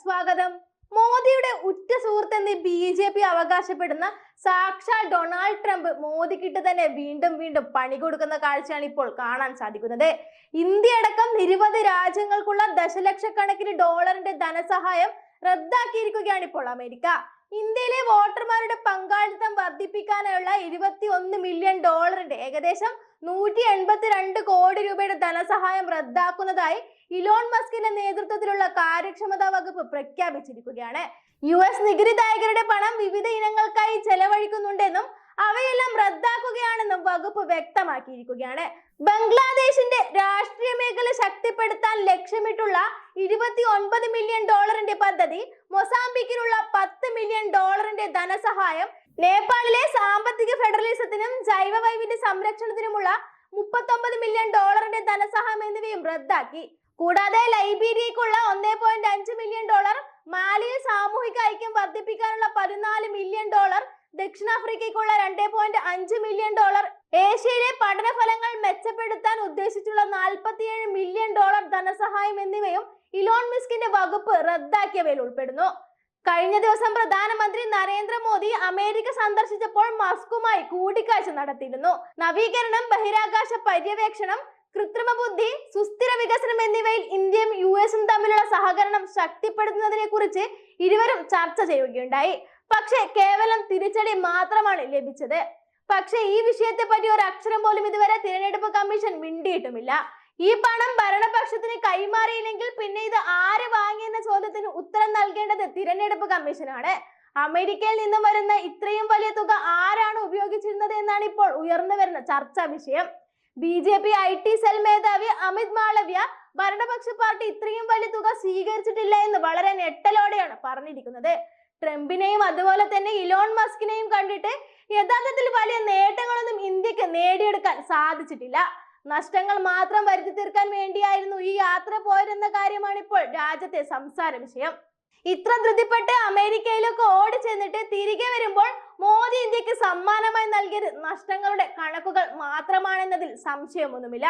സ്വാഗതം. മോദിയുടെ ഉറ്റ സുഹൃത്തെന്ന് ബി ജെ പി അവകാശപ്പെടുന്ന സാക്ഷാൽ ഡൊണാൾഡ് ട്രംപ് മോദിക്കിട്ട് തന്നെ വീണ്ടും വീണ്ടും പണി കൊടുക്കുന്ന കാഴ്ചയാണ് ഇപ്പോൾ കാണാൻ സാധിക്കുന്നത്. ഇന്ത്യ അടക്കം നിരവധി രാജ്യങ്ങൾക്കുള്ള ദശലക്ഷക്കണക്കിന് ഡോളറിന്റെ ധനസഹായം റദ്ദാക്കിയിരിക്കുകയാണ് ഇപ്പോൾ അമേരിക്ക. ഇന്ത്യയിലെ വോട്ടർമാരുടെ പങ്കാളിത്തം വർദ്ധിപ്പിക്കാനുള്ള ഇരുപത്തി ഒന്ന് മില്യൺ ഡോളറിന്റെ ഏകദേശം നൂറ്റി എൺപത്തിരണ്ട് കോടി രൂപയുടെ ധനസഹായം റദ്ദാക്കുന്നതായി ഇലോൺ മസ്കിന്റെ നേതൃത്വത്തിലുള്ള കാര്യക്ഷമതാ വകുപ്പ് പ്രഖ്യാപിച്ചിരിക്കുകയാണ്. യു എസ് നികുതിദായകരുടെ പണം വിവിധ ഇനങ്ങൾക്കായി ചെലവഴിക്കുന്നുണ്ടെന്നും അവയെല്ലാം റദ്ദാക്കുകയാണെന്നും വകുപ്പ് വ്യക്തമാക്കിയിരിക്കുകയാണ്. ബംഗ്ലാദേശിന്റെ രാഷ്ട്രീയ മേഖല ശക്തിപ്പെടുത്താൻ ലക്ഷ്യമിട്ടുള്ള ഇരുപത്തി ഒൻപത് മില്യൺ ഡോളറിന്റെ പദ്ധതി മൊസാംബിക്കിനുള്ള പത്ത് മില്യൺ ഡോളറിന്റെ ധനസഹായം നേപ്പാളിലെ സാമ്പത്തിക ഫെഡറലിസത്തിനും ജൈവ വൈവിധ്യ സംരക്ഷണത്തിനുമുള്ള മുപ്പത്തൊമ്പത് മില്യൺ ഡോളറിന്റെ ധനസഹായം എന്നിവയും റദ്ദാക്കി. കൂടാതെ ലൈബീരിയക്കുള്ള ഒന്നേ പോയിന്റ് അഞ്ച് മില്യൺ ഡോളർ മാലിയ സാമൂഹിക ഐക്യം വർദ്ധിപ്പിക്കാനുള്ള പതിനാല് മില്യൺ ഡോളർ ദക്ഷിണാഫ്രിക്കയ്ക്കുള്ള രണ്ടേ പോയിന്റ് അഞ്ച് മില്യൺ ഡോളർ ഏഷ്യയിലെ പഠന ഫലങ്ങൾ മെച്ചപ്പെടുത്താൻ ഉദ്ദേശിച്ചുള്ള നാൽപ്പത്തിയേഴ് മില്യൺ ഡോളർ ധനസഹായം എന്നിവയും ഇലോൺ മിസ്കിന്റെ വകുപ്പ് റദ്ദാക്കിയവയിൽ ഉൾപ്പെടുന്നു. കഴിഞ്ഞ ദിവസം പ്രധാനമന്ത്രി നരേന്ദ്രമോദി അമേരിക്ക സന്ദർശിച്ചപ്പോൾ മസ്കുമായി കൂടിക്കാഴ്ച നടത്തിയിരുന്നു. നവീകരണം ബഹിരാകാശ പര്യവേക്ഷണം കൃത്രിമ ബുദ്ധി സുസ്ഥിര വികസനം എന്നിവയിൽ ഇന്ത്യയും യു എസും തമ്മിലുള്ള സഹകരണം ശക്തിപ്പെടുത്തുന്നതിനെ കുറിച്ച് ഇരുവരും ചർച്ച ചെയ്യുകയുണ്ടായി. പക്ഷെ കേവലം തിരിച്ചടി മാത്രമാണ് ലഭിച്ചത്. പക്ഷെ ഈ വിഷയത്തെ പറ്റി ഒരു അക്ഷരം പോലും ഇതുവരെ തിരഞ്ഞെടുപ്പ് കമ്മീഷൻ മിണ്ടിയിട്ടുമില്ല. ഈ പണം ഭരണപക്ഷത്തിന് കൈമാറിയില്ലെങ്കിൽ പിന്നെ ഇത് ആര് വാങ്ങിയെന്ന ചോദ്യത്തിന് ഉത്തരം നൽകേണ്ടത് തിരഞ്ഞെടുപ്പ് കമ്മീഷനാണ്. അമേരിക്കയിൽ നിന്നും വരുന്ന ഇത്രയും വലിയ തുക ആരാണ് ഉപയോഗിച്ചിരുന്നത് എന്നാണ് ഇപ്പോൾ ഉയർന്നു വരുന്ന ചർച്ചാ വിഷയം. B J P I T cell മേധാവി അമിത് മാളവ്യ ഭരണപക്ഷ പാർട്ടി ഇത്രയും വലിയ തുക സ്വീകരിച്ചിട്ടില്ല എന്ന് വളരെ ഞെട്ടലോടെയാണ് പറഞ്ഞിരിക്കുന്നത്. ട്രംപിനെയും അതുപോലെ തന്നെ ഇലോൺ മസ്കിനെയും കണ്ടിട്ട് യഥാർത്ഥത്തിൽ വലിയ നേട്ടങ്ങളൊന്നും ഇന്ത്യയ്ക്ക് നേടിയെടുക്കാൻ സാധിച്ചിട്ടില്ല. നഷ്ടങ്ങൾ മാത്രം വരുത്തി തീർക്കാൻ വേണ്ടിയായിരുന്നു ഈ യാത്ര പോയതെന്ന കാര്യമാണ് ഇപ്പോൾ രാജ്യത്തെ സംസാര വിഷയം. ഇത്ര ധൃതിപ്പെട്ട് അമേരിക്കയിലൊക്കെ ഓടി ചെന്നിട്ട് തിരികെ വരുമ്പോൾ മോദി ഇന്ത്യയ്ക്ക് സമ്മാനമായി നൽകിയത് നഷ്ടങ്ങളുടെ കണക്കുകൾ മാത്രമാണെന്നതിൽ സംശയമൊന്നുമില്ല.